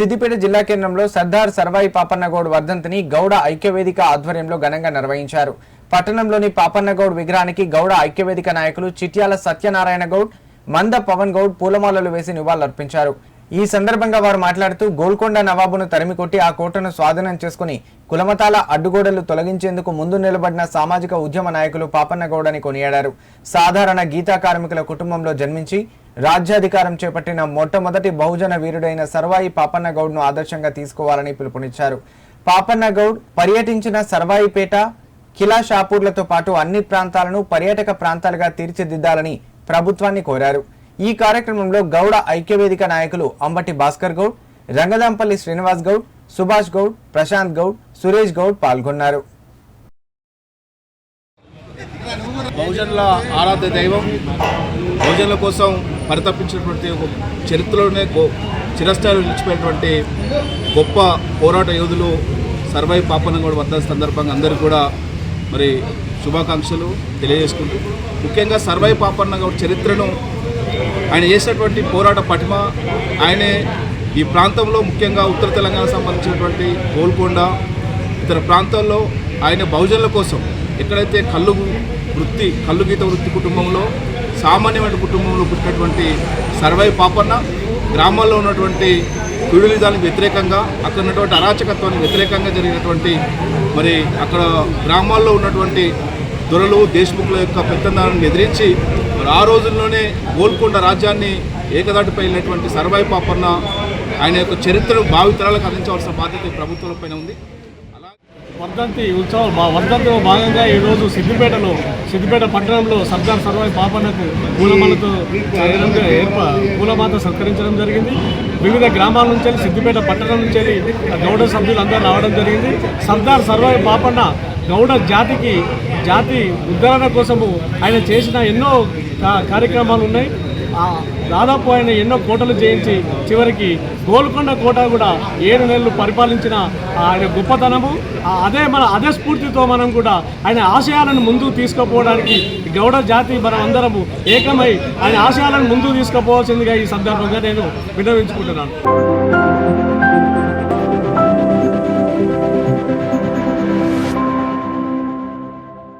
సిద్దిపేట జిల్లా కేంద్రంలో సర్దార్ సర్వాయి పాపన్నగౌడ్ వర్ధంతిని గౌడ ఐక్యవేదిక ఆధ్వర్యంలో ఘనంగా నిర్వహించారు. పట్టణంలోని పాపన్నగౌడ్ విగ్రహానికి గౌడ ఐక్యవేదిక నాయకులు చిట్యాల సత్యనారాయణ గౌడ్ మంద పవన్ గౌడ్ పూలమాలలు వేసి నివాళులర్పించారు. ఈ సందర్భంగా వారు మాట్లాడుతూ గోల్కొండ నవాబును తరిమికొట్టి ఆ కోటను స్వాధీనం చేసుకుని కులమతాల అడ్డుగోడలు తొలగించేందుకు ముందు నిలబడిన సామాజిక ఉద్యమ నాయకులు పాపన్నగౌడని కొనియాడారు. సాధారణ గీతా కార్మికుల కుటుంబంలో జన్మించి రాజ్యాధికారం చేపట్టిన మొట్టమొదటి బహుజన వీరుడైన సర్వాయి పాపన్నగౌడ్ను ఆదర్శంగా తీసుకోవాలని పిలుపునిచ్చారు. పాపన్నగౌడ్ పర్యటించిన సర్వాయిపేట కిలా షాపూర్లతో పాటు అన్ని ప్రాంతాలను పర్యాటక ప్రాంతాలుగా తీర్చిదిద్దాలని ప్రభుత్వాన్ని కోరారు. ఈ కార్యక్రమంలో గౌడ ఐక్యవేదిక నాయకులు అంబటి భాస్కర్ గౌడ్ రంగదాంపల్లి శ్రీనివాస్ గౌడ్ సుభాష్ గౌడ్ ప్రశాంత్ గౌడ్ సురేష్ గౌడ్ పాల్గొన్నారు. బహుజనుల ఆరాధ్య దైవం బహుజనుల కోసం పరితపించినటువంటి ఒక చరిత్రలోనే గో చిరస్థాయిలో నిలిచిపోయినటువంటి గొప్ప పోరాట యోధులు సర్వై పాపనగౌడ వద్ద సందర్భంగా అందరూ కూడా మరి శుభాకాంక్షలు తెలియజేసుకుంటూ ముఖ్యంగా సర్వై పాపన్నగౌడ చరిత్రను ఆయన చేసినటువంటి పోరాట పటిమ ఆయనే ఈ ప్రాంతంలో ముఖ్యంగా ఉత్తర తెలంగాణ సంబంధించినటువంటి గోల్కొండ ఇతర ప్రాంతాల్లో ఆయన బహుజనుల కోసం ఎక్కడైతే కళ్ళు వృత్తి కల్లుగీత వృత్తి కుటుంబంలో సామాన్యమైన కుటుంబంలో పుట్టినటువంటి సర్వై పాపన్న గ్రామాల్లో ఉన్నటువంటి పీడులిదానికి వ్యతిరేకంగా అక్కడ ఉన్నటువంటి అరాచకత్వానికి వ్యతిరేకంగా జరిగినటువంటి మరి అక్కడ గ్రామాల్లో ఉన్నటువంటి దొరలు దేశముఖుల యొక్క పెత్తనాలను ఎదిరించి మరి ఆ రోజుల్లోనే గోల్కొండ రాజ్యాన్ని ఏకదాటిపై వెళ్ళినటువంటి సర్వై పాపన్న ఆయన యొక్క చరిత్రను భావితరాలకు అందించవలసిన బాధ్యత ఈ ప్రభుత్వంపైన ఉంది. వర్ధంతి ఉత్సవం మా వర్ధంతిలో భాగంగా ఈరోజు సిద్దిపేటలో సిద్దిపేట పట్టణంలో సర్దార్ సర్వాయి పాపన్నకు పూలమాలతో ఘనంగా ఏర్ప పూలమాత సత్కరించడం జరిగింది. వివిధ గ్రామాల నుంచి సిద్దిపేట పట్టణం నుంచి గౌడ సభ్యులు అందరూ రావడం జరిగింది. సర్దార్ సర్వాయి పాపన్న గౌడ జాతికి జాతి ఉద్ధరణ కోసము ఆయన చేసిన ఎన్నో కార్యక్రమాలు ఉన్నాయి. దాదాపు ఆయన ఎన్నో కోటలు జయించి చివరికి గోల్కొండ కోట కూడా ఏడు నెలలు పరిపాలించిన ఆయన గొప్పతనము. అదే మన అదే స్ఫూర్తితో మనం కూడా ఆయన ఆశయాలను ముందుకు తీసుకుపోవడానికి గౌడ జాతి మనం అందరము ఏకమై ఆయన ఆశయాలను ముందుకు తీసుకుపోవాల్సిందిగా ఈ సందర్భంగా నేను విన్నవించుకుంటున్నాను.